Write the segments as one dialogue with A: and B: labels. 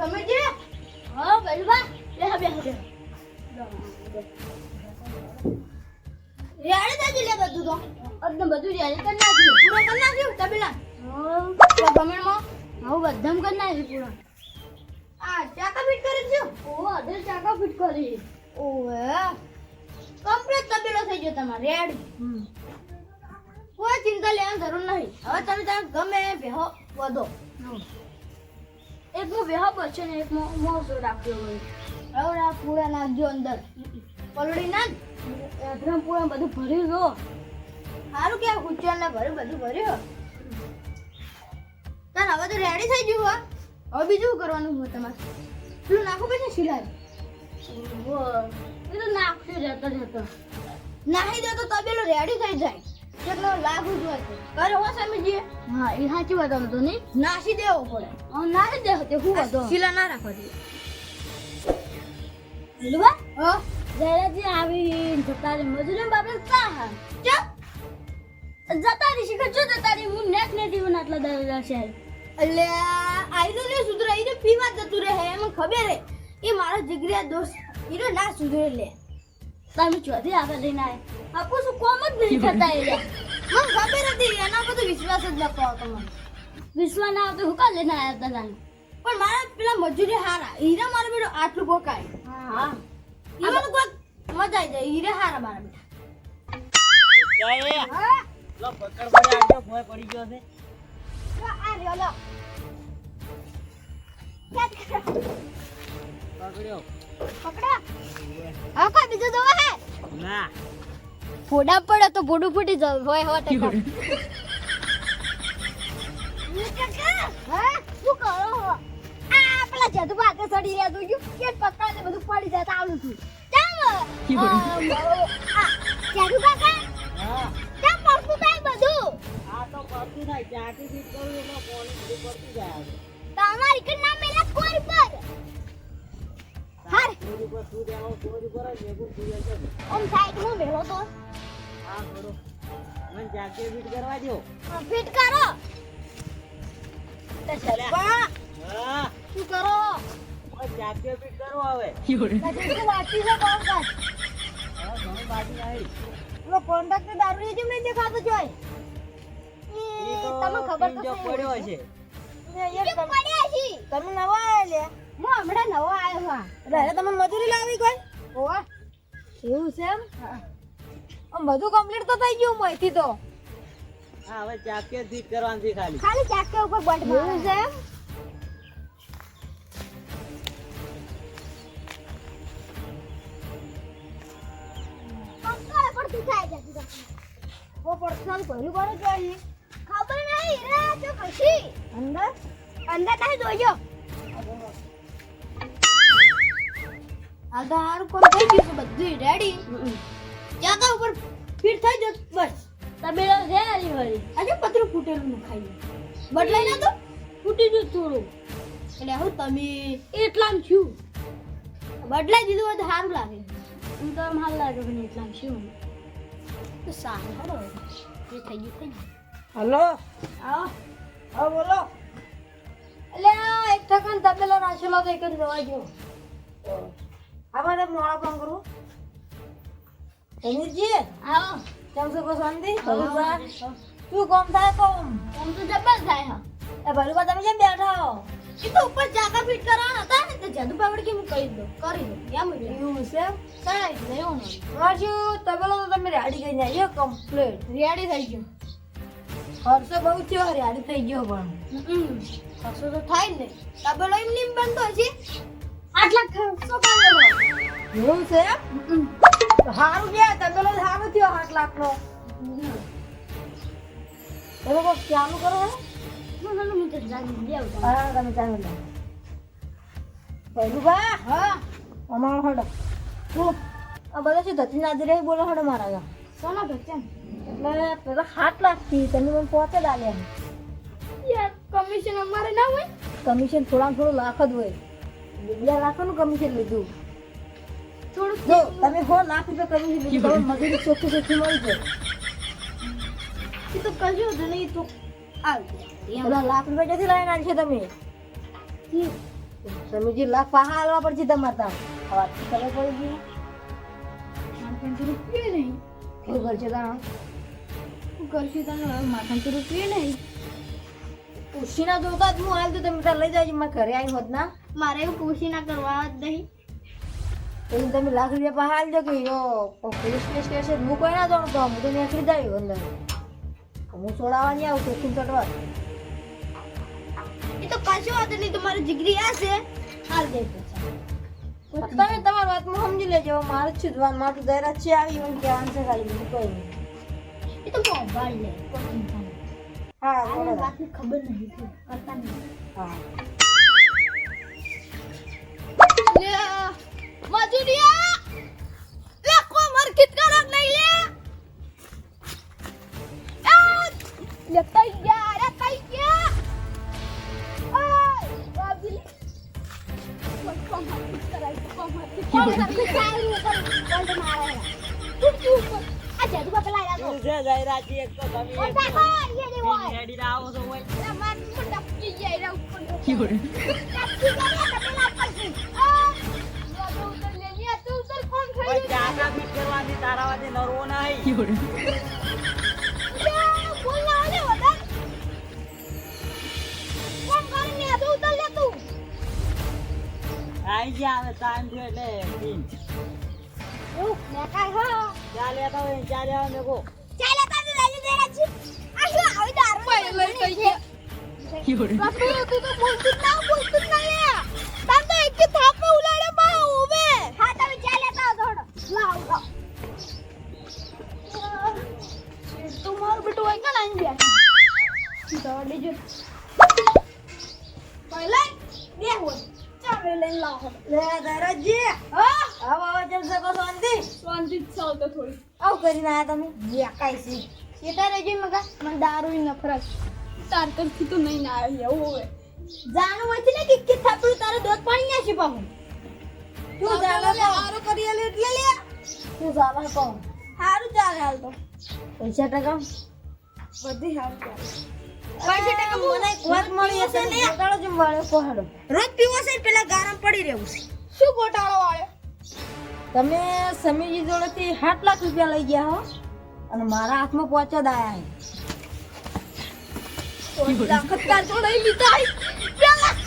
A: સમજે હા બેહ બેહ બેહ રેડે લે બધું તો. બધું રેડે નાખ્યું. તબેલા? હા ગમણમાં. હું બધામ કરી આ ચાકા ફિટ કરી દો ઓ ચાકા ફિટ કરી. ઓવે કમ્પ્લીટ તબેલો થઈ ગયો તમારે. રેડી કોઈ ચિંતા લેવાની જરૂર નહીં. હવે તમે તમે ગમે બેહો, વધો. એકમાં બેહો છે ને? એકમાં મોસો રાખ્યો હોય આ પૂરા નાખજો અંદર. પલળી નાખ એકદમ પૂરા બધું ભર્યું જો. સારું કે ગુચ્ચર ના ભર્યું બધું ભર્યું. તાર હવે તો રેડી થઈ ગયું હો. હવે બીજું કરવાનું હોય તમારે? પેલું નાખો પછી સિલાઈ. એ તો નાખશું જતો જતો. નાખી દો તો તબેલો રેડી થઈ જાય. કેટલો લાગુ જ હોય કરે હો સ્વામીજી હા એ સાચી વાત આમ તો નહીં નાસી દેવો પડે. હા નાસી દેવો તે હું હતો શીલા ના રાખવા દે હેલવા? હો? જયરાજી આવી જતા રે મજૂરી બાપે કા હા ચપ જતા રહી શીખર જો જતા રહી. હું નેક ને જીવન આટલા દર રહેશે એટલે આઈનો ને સુધરે ઈને પીવા જતું રહે એમ ખબર હે. એ મારા જીગરિયા દોસ્ત. એનો ના સુધરે લે. તમે ચોથી આગળ લઈને આય આપો શું કોમ જ નહીં થતા એ મને ખબર હતી એના પર તો વિશ્વાસ જ નતો આવતો મને. વિશ્વાસ ના આવતો હું કા લઈને આયા હતા તને? પણ મારા પેલા મજૂરી હારા. હીરા મારા બેટો આટલું પોકાય હા હા. હીરા કોઈ મજા આવી જાય. હીરા હારા મારા બેટા.
B: લો પકડ પડે આજો ભોય પડી ગયો છે.
A: આ રહ્યો લો.
B: પકડ્યો.
A: પકડા. હા કોઈ બીજું દવા હે?
B: ના.
A: ફોડા પડે તો ફોડું ફૂટી જાય. હોય હો? હા? શું કરો હો? આ પેલા જાદુ ભાગે સડી રહ્યા તું. યુ કે પકડા ને બધું પડી જાય તો આવલું છું જાદુ પાકા
B: હા.
A: ચાલ પડતું થાય બધું?
B: આ તો પડતું થાય. ચાટી ફીટ કરું એટલે બધું પડતું જાય.
A: તમારી કે ના મેલા કોઈ પર. ઓમ સાઈડ હું બેલો તો.
B: હા કરો મને જાકે ફીટ કરવા દો
A: ફિટ કરો
B: હા.
A: શું કરો?
B: ચાટી ફીટ કરો હવે.
A: નજીક વાતી છે કોણ કાઢ
B: હા ઘણું બાકી આવી
A: પેલો કોન્ટ્રાક્ટર દારૂ લીધી મેં દેખાતો જોય
B: એ તો
A: ખબર તો
B: પડ્યો છે.
A: તમે નવા આયા લે હું હમણાં નવો આવ્યો હા. એટલે તમે મજૂરી લાવી કોઈ? ઓવા એવું છે એમ? આમ બધું કમ્પ્લીટ તો થઈ ગયું મયથી તો.
B: હા હવે કરવાની છે ખાલી.
A: ખાલી ચાકે ઉપર બટ એવું છે એમ? કંકાળ પડતું થાય જતી જતી. ઓ પર્સનલ પહેલું કોને જોઈએ ખબર નહીં રે જો પછી. અંદર? અંદર નહીં જોજો હાલ તો હારું કોમ થઈ ગયું છે બધું રેડી ચાકા ઉપર ફિટ થઈ જત બસ. તમે રે આલી વાળી. આજે પતરું ફૂટેલું ન ખાઈ બદલાઈ ના તો ફૂટી ગયું થોડું. એટલે હું તમે એટલામ છું. બદલાઈ દીધું હોય તો સારું લાગે. હું તો આમ હાલ લાગે પણ એટલામ છું. તો સારું હડો એ થઈ ગયું થઈ ગયું
C: હલો.
A: આવો
C: હા બોલો.
A: એટલે આ એક ટકાનો તબેલો નાખેલો તો એક જ રવા ગયો
C: આમાં તમે મોડા ફોન કરું. રમીજી
A: આવો
C: કેમ છો શાંતિ?
A: હા.
C: ભલુબા શું કોમ થાય કોમ?
A: કોમ તો જબર થાય હા.
C: એ ભલુબા તમે કેમ બેઠા હો.
A: એ તો ઉપર ચાકા ફિટ કરવાના હતા ને તો જાદુ પાવડ કેમ હું કરી દઉં કરી દઉં એમ
C: એવું છે
A: સડાઈ દઉં એવું
C: રાજુ તબેલો તો તમે રેડી કરી નાખ્યો કમ્પ્લીટ
A: રેડી થઈ ગયો.
C: ખર્ચો બહુ થયો રેડી થઈ ગયો પણ.
A: ખર્ચો તો થાય નહીં તબેલો એમ બંધ હોય છે આટલા ખર્ચો કર્યો
C: એવું છે સારું કે તબેલો સારું થયો આઠ લાખનો. તમે કોઈ કરો હે? હા તમે ચાલુ લો ભલુબા
A: હા?
C: અમારો હડો. તું આ બધા છે ધતી નાદી બોલો હડો મારા
A: સોના બચ્ચન
C: એટલે પેલા સાત લાખથી તમે મને પહોંચે જ આલ્યા.
A: યાર કમિશન અમારે ના હોય?
C: કમિશન થોડા થોડું લાખ જ હોય. બે લાખનું કમિશન લીધું.
A: થોડુંક
C: જો તમે હો લાખ રૂપિયા કમિશન લીધું. તમે મજૂરી ચોખ્ખી ચોખ્ખી મળી જાય
A: એ તો કશું હતું નહીં તો આવી.
C: પેલા લાખ રૂપિયા જતી લાવીને આલશો તમે? તમે જે લાખ પાહા હાલવા પડશે તમારે ત્યાં. વાત ખબર પડી ગઈ.
D: તો રૂપિયો નહીં.
C: કેવું કરશે તાણ
D: કરશું તને હવે તો રૂપિયો નહીં.
C: ઉશીના જોતા જ હું હાલ તો તમે લઈ જાજો. મારા ઘરે આવી હોત ના.
D: મારે એવું પૂછી ના કરવા જ નહીં.
C: તો તમે લાખ રૂપિયા પાહા હાલજો કે યો. પોલીસ કેસ કહેશે હું કોઈ ના જાણું તો હું તો નીકળી જાય અંદર. હું છોડાવવા નહીં આવું ચોખ્ખું ચટવા
D: એ તો કશું વાત નહીં તમારી જીગરી આ છે. હાલ દે પૈસા
C: તમે તમારી વાતમાં સમજી લેજો મારે જ છું મારું દૈરા છે આવી એવું કહેવાનું છે ખાલી બીજું કોઈ નહીં
D: એ તો મોબાઈલ લે
C: હા
D: આને ખબર નહીં કરતા નહીં.
C: હા.
D: મજુરિયા લે કો માર કિતકા રંગ નહીં લે આ લે તઈ ગયા રે તઈ ગયા ઓય બાબી કોણ કોણ માર કિતકા રાઈ કોણ માર કિતકા રાઈ કોણ કોણ મારે તું તું
B: કરવાથી તારાવાથી નરવો નહીં.
D: લે બોલ ના ઓલે વડા કોણ કરીને આ તું ઉતર તું?
B: આઈ ગયા હવે ટાઈમ થયો એટલે પીન
D: ઓ મે કાઈ હો.
B: ચાલ લેતા હોય ચાલ લેવા મેકો
D: ચાલે તાને લઈ દે રે આ શું આવી દારૂ પડી લઈ કઈ ગયા. બાપુ તું તો બોલતું ના બોલતું ના લે. તાર તો એક થાપે ઉલાડે બા ઉભે હા તમે ચાલે તા થોડો લાવ બેટું હોય કે નહીં બે દોડી જો. પહેલા બે હોય. ચાલે લઈને લાવ.
C: લે દૈરાજી
D: હા?
C: આવો આવો જેમ શકો શાંતિ.
D: શાંતિ ચાલ તો થોડી.
C: આવું કરીને આયા તમે? બેકાઈ સી
D: સેટા રેજી મગા? મને દારૂ નફરત. તાર કરથી તો નહીં ના આવી એવું હોય જાણું હોય છે ને કે કે થાપડું તારે દોત પાણી ના છે પાહું?
C: તું તો
D: હારું કરી આલે એટલે લે.
C: તું ચાલે કહું
D: હારું ચાલે હાલ તો.
C: પૈસા ટકા?
D: બધી રોજ પીવો છે પેલા ગારમ પડી રહેવું છે. શું ગોટાળો વાળ્યો
C: તમે સમીરજી જોડેથી સાત લાખ રૂપિયા લઈ ગયા હો અને મારા હાથમાં પહોંચ્યા દાયા હે
D: લીધા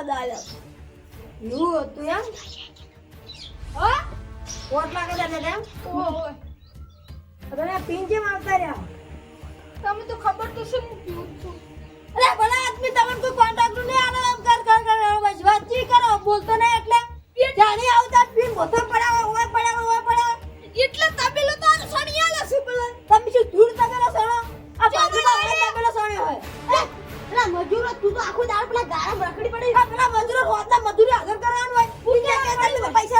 D: હદાલ
C: એવું હતું એમ?
D: હા?
C: પોટ લાગે છે એમ?
D: ઓય
C: તમે પિન જેમ આવતા રહ્યા?
D: તમે તો ખબર તો શું પીઉં છું.
C: અરે ભલા આદમી તમને કોઈ કોન્ટ્રાક્ટ નહીં આલો એમ કર કર કર બસ વાતચીત કરો બોલતો નહીં એટલે. જાણી આવતા પિન બોથો પડ્યા હોય પડ્યા હોય પડ્યા
D: એટલે મજૂરો, તું તો આખો દાળ પેલા ગાળા રખડી પડી.
C: પેલા મજૂરો રોજના મજૂરી હાજર કરવાનું હોય.
D: પૈસા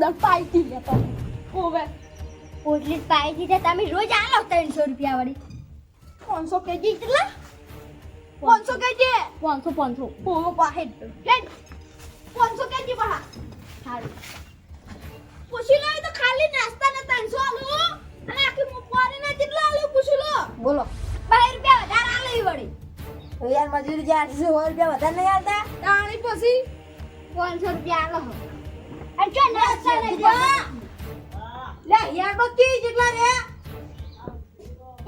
D: પોટલી તો બધા પાઈતી લેતા ઓવે ઓટલી પાઈતી તે તમે રોજ આલો ત્રણસો રૂપિયા વાળી
C: પાંચસો કેજી કેટલા? પાંચસો કેજી?
D: પાંચસો પાંચસો.
C: ઓવો પાહે. પાંચસો કેજી પાહા.
D: સારું.
C: પૂછી લો તો ખાલી નાસ્તા ને ત્રણસો આલુ અને આખી પોરીના કેટલા આલુ પૂછી લો. બોલો.
D: બાર રૂપિયા વધારે આલો વળી.
C: તો યાર મજૂરી જે આઠસો રૂપિયા વધારે નહીં આવતા તાણી પછી
D: પાંચસો રૂપિયા આલો અને જો નાસ્તા લઈ
C: લે
D: જાઓ
C: યાર બકી જેટલા રે?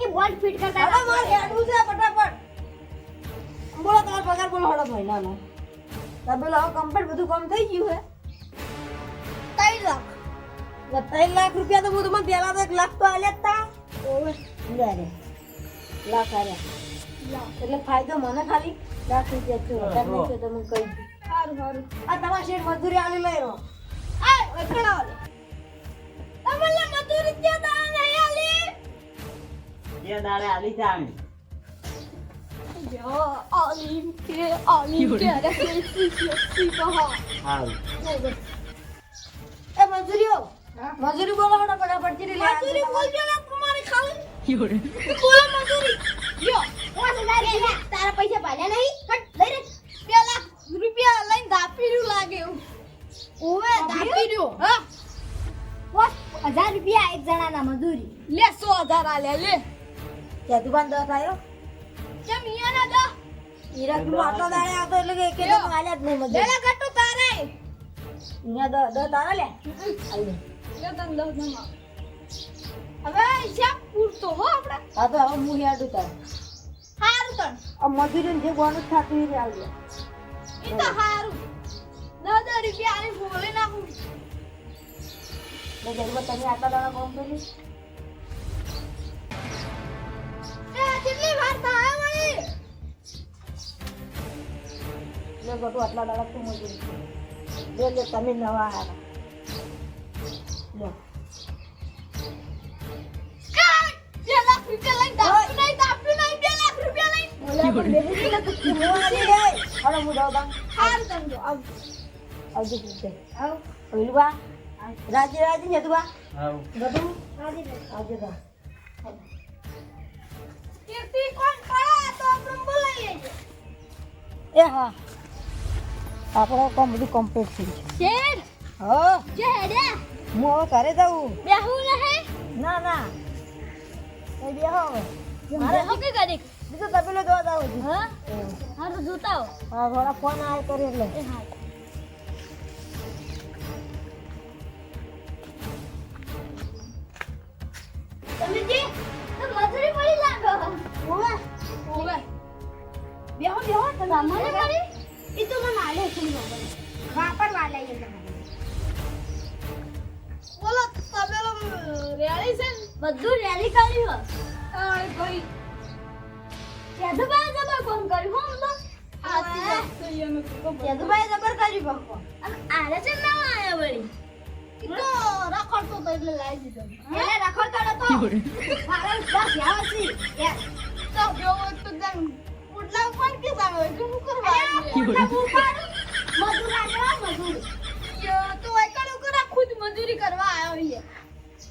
D: એ બોલ ફિટ કરતા
C: હવે માર હેડવું છે ફટાફટ. બોલો તમારો પગાર બોલો હડો મહિનાનો તબેલો હવે કમ્પ્લીટ બધું કામ થઈ ગયું હે? ત્રણ લાખ. એટલે ત્રણ લાખ રૂપિયા તો હું તમને પહેલા તો એક લાખ તો આલ્યા જ તા. ઓવે. લે રે. લાખ આલ્યા. એટલે ફાયદો મને ખાલી. લાખ રૂપિયા છે. તમને કહી દઉં.
D: સારું સારું
C: આ તમારા શેઠ મજૂરી આલી લઈ રહ્યો તમને મજૂરી ક્યાં દાડા નહીં આલી
B: જે દાડે આલી
D: કે કે તારા પૈસા ભાલ્યા નહીં રૂપિયા લઈને દાપી લાગે એવું. ઓવે દાપી રહ્યું. હા? પાંચ હજાર રૂપિયા એક જણાના મજૂરી. લે સો હજાર લે.
C: ત્યાં દુકાન દસ આવ્યો
D: કેમ દો?
C: તું આટલો દાડે આવતો એટલે કે એકે દમ આલ્યા જ નહીં મજૂરી.
D: લેલા ગટ્ટુ તારે.
C: અહીંયા દસ દસ તારા લે? આલી લે.
D: લે તન દો હવે હિસાબ પૂરતો હો આપણે
C: હા તો હવે હું
D: હારું
C: આ મજૂરી જે બોનસ થતું એ આવજો
D: એ તો હારું. રૂપિયા આલી બોલે નાખું
C: એટલે ગરીબો તમે આટલા દાડા કામ કર્યું
D: એ કેટલી વાર થાય વળી
C: એટલે બધું આટલા દાડા તું મજૂરી કરી. લે લે તમે નવા આવ્યા લે
D: બે લાખ રૂપિયા લઈને દાપડું નહીં દાપડું નહીં બે લાખ રૂપિયા લઈને
C: ઓલા પણ આવજો પૂછે આવ. ઓલું બા રાજી રાજી ને તું બા
B: હારું
C: બધું આવજો બા
D: કીર્તિ કોણ ખરા? તો આપણે બોલાઈ લેજો.
C: એ હા. આપણો કામ બધું કમ્પ્લીટ થઈ ગયું.
D: શેર?
C: હો.
D: જે હેડે
C: હું હવે ઘરે જાઉં.
D: બેહું નહે?
C: ના ના. એ બેહો હવે.
D: મારે હો કે કરી
C: બીજો તબેલો જોવા જાઉં છું.
D: હા? હારું જોતા હો
C: હા થોડા ફોન આય કરી એટલે.
D: હા. બેહો બેહો તમને મળી એ તો મને આલે છે વાપર વાલે છે બોલો તબેલો રેલી છે બધું રેલી કર્યું હો અરે ભાઈ જબર કોણ કર્યું
C: કરી બકો
D: અને છે ના આયા વળી તો રખડતો એટલે લાવી દીધો જો ઉપાડું મજૂર કરા કરવા આવ્યો છે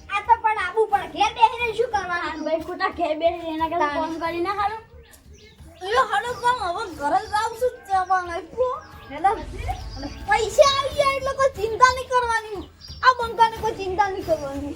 D: આ તો પણ આબુ પણ ઘેર શું કરવાનું ભાઈ ખોટા ઘેર બેસીને એના કરતા ફોન કરીને હારું
C: એ કામ હવે ઘરે જાવ છું ચા પૈસા આવી જાય એટલે કોઈ ચિંતા નહીં કરવાની. આ બંકાને કોઈ ચિંતા નહીં કરવાની.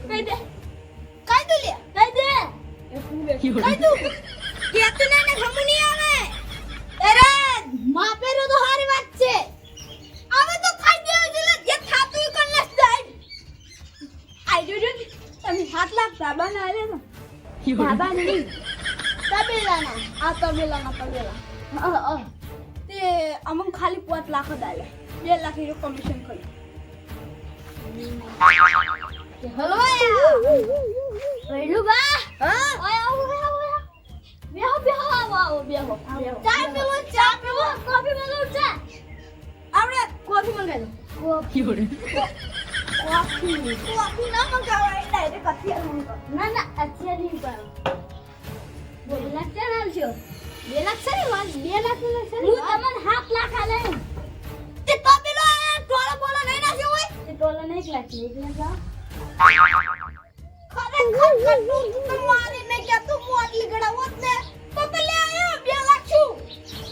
C: ના
D: તબેલા
A: હા હા
D: તે અમુક ખાલી પાંચ લાખ જ આલે બે લાખ એનું કમિશન કર્યું હલો
A: પહેલું બા
D: હા
A: ઓય આવો બેહો બેહો આવો આવો બેહો
D: ચા પીવો ચા પીવો
A: કોફી મેલો ચા
D: આપણે કોફી મંગાવી
A: કોફી
D: કોફી કોફી ના મંગાવાય ડાયરેક્ટ અત્યારે
A: ના ના અત્યારે નહીં બે લાખ ચાલ આવશો
D: બે લાખ ને વાત
A: બે લાખ હું તમને સાત લાખ આલે
D: તે તો પેલો ટોળો બોલો નહીં નાખ્યો હોય
A: તે ટોલો ને એક લાખ એક લાખ
D: ખરેખર કટું તમારી ને કે તું મોટલી ગડા ને તો પેલે આયો બે લાખ છું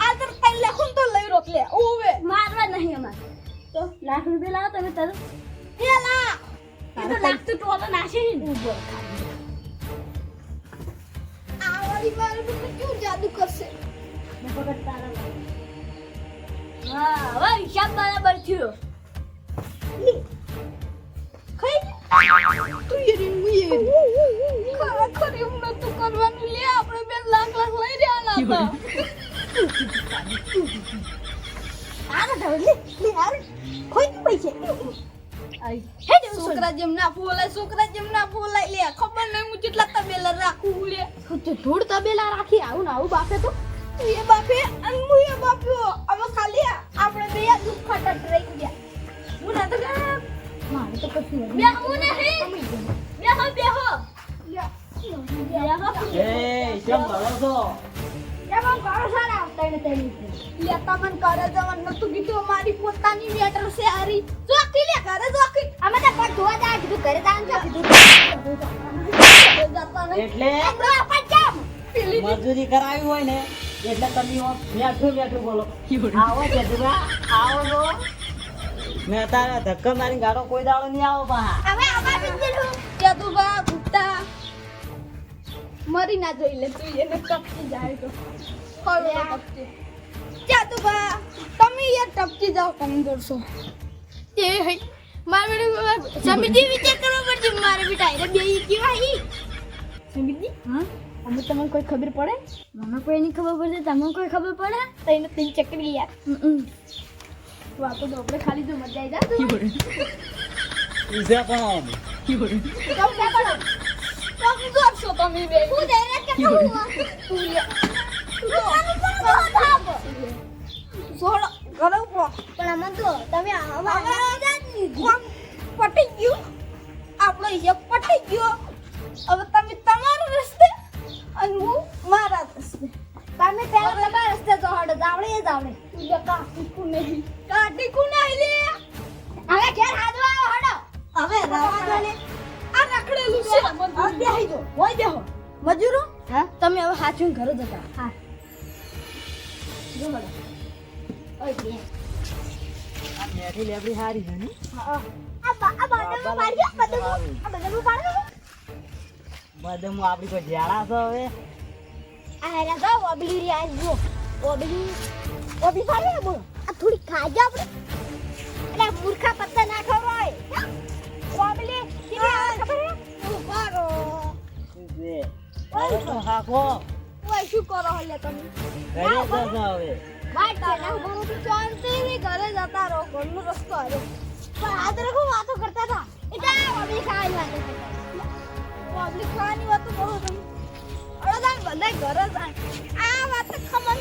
D: આ તઈ લખું તો લઈ રોક લે ઓવે
A: મારવા નહીં અમારે તો લાખ રૂપિયા લાવો તમે તરત
D: લાખ
A: એ તો લાખ તો ટોલો નાશે ને. ઊભો.
D: આ બાર મારું તો જાદુ કરશે
A: પકડ તારા હા હવે હિસાબ બરાબર થયો
D: તું એ રીન મુએ ખરેખર એમ નતું કરવાનું લે આપણે બે લાખ લાખ લઈ રહ્યા હતા આને લે લે તું પૈસે
A: હે દેવ
D: છોકરા જેમ ના બોલાય છોકરા જેમ ના બોલાય લે ખબર નહીં હું કેટલા તબેલા રાખું લે.
A: તો ધૂળ તબેલા રાખી આવું ને આવું બાપે તો.
D: એ બાપે અને હું એ બાપ્યો હવે ખાલી આપણે બે દુઃખ ખટટ રહી ગયા હું ના તો
A: મારે તો કશું નથી.
D: બેહવું નહીં
A: બેહો બેહો
D: લે
A: બેહો
B: એ કેમ ભરો છો?
D: એમાં ઘણો સારા આવતા ને તેની લે તમન કરે જવાનું નતું કીધું. મારી પોતાની મેટર છે હારી. જોકી લે ઘરે જોકી
A: અમે તો પણ ધોવા જા કીધું ઘરે દાન છે કીધું
D: જતા નહીં
B: એટલે મજૂરી કરાવી હોય ને એટલે તમે બેઠું બેઠું બોલો. આવો જજુબા આવો તો મેં તારે ધક્કા મારી ગાડો કોઈ દાડો નહીં આવો પા
D: હવે આવા બિંદુ ગુપ્તા મરી ના જોઈ લે તું એને ટપકી જાય તો. હવે તમે એ ટપકી જાઓ કમજોર છો એ હઈ. મારે સમિતિ વિચાર કરવો પડશે મારે બેટા એને બે કેવાય સમિતિ
A: હા?
D: અમે તમને કોઈ ખબર પડે?
A: મને કોઈ નહીં ખબર પડે તમને કોઈ ખબર પડે?
D: તો એને તીન ચકરી યાર વાતો તો આપણે ખાલી જો મજા આવી જાય
B: ઈઝા પણ. આવો
D: તો ક્યાં કરો કમજોર છો તમે બે. હું લે કરો
A: પણ આમાં તો તમે
D: પટી ગયું આપણો હિસાબ પટી ગયો હવે તમે તમારો રસ્તે અને હું મારા રસ્તે
A: તમે પહેલા તમારા રસ્તે તો હડો જાવડે એ જાવડે
D: તું કાટી કુ નહીં કાટી કુ નહીં લે
A: હવે ઘેર હાથવા આવો હડો
D: હવે રાવણ આ રખડેલું છે આ બેહી દો હોય દેહો મજૂરો
A: હા
D: તમે હવે હાચું ઘરે જતા
A: હા.
D: જો હડો
B: મેઠી લેબડી હારી છે ને
A: બાદમાં
B: આપડી કોઈ જ્યાળા છે હવે?
A: આ હેરા ઓબલી રી આ ઓબલી ઓબલી પાડે ને બોલો આ થોડી ખાજા આપણે અરે મૂર્ખા પત્તા ના ખવરાય ઓબલી કેવી આવે ખબર હે
D: ઉભારો
B: શું
D: ઓય કરો હલે તમે
B: ઘરે જશો હવે?
D: ઘરે જતા રહો, ઘરનો રસ્તો આવ્યો
A: પણ આ તરફ વાતો કરતા હતા. એટલે પબ્લિક ખાવાની વાતો
D: પબ્લિક ખાવાની વાતો બહુ હતી અડધાન બધા ઘરે જાય આ વાત ખમન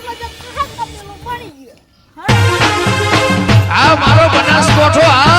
D: મારો બનાસકોઠો, આ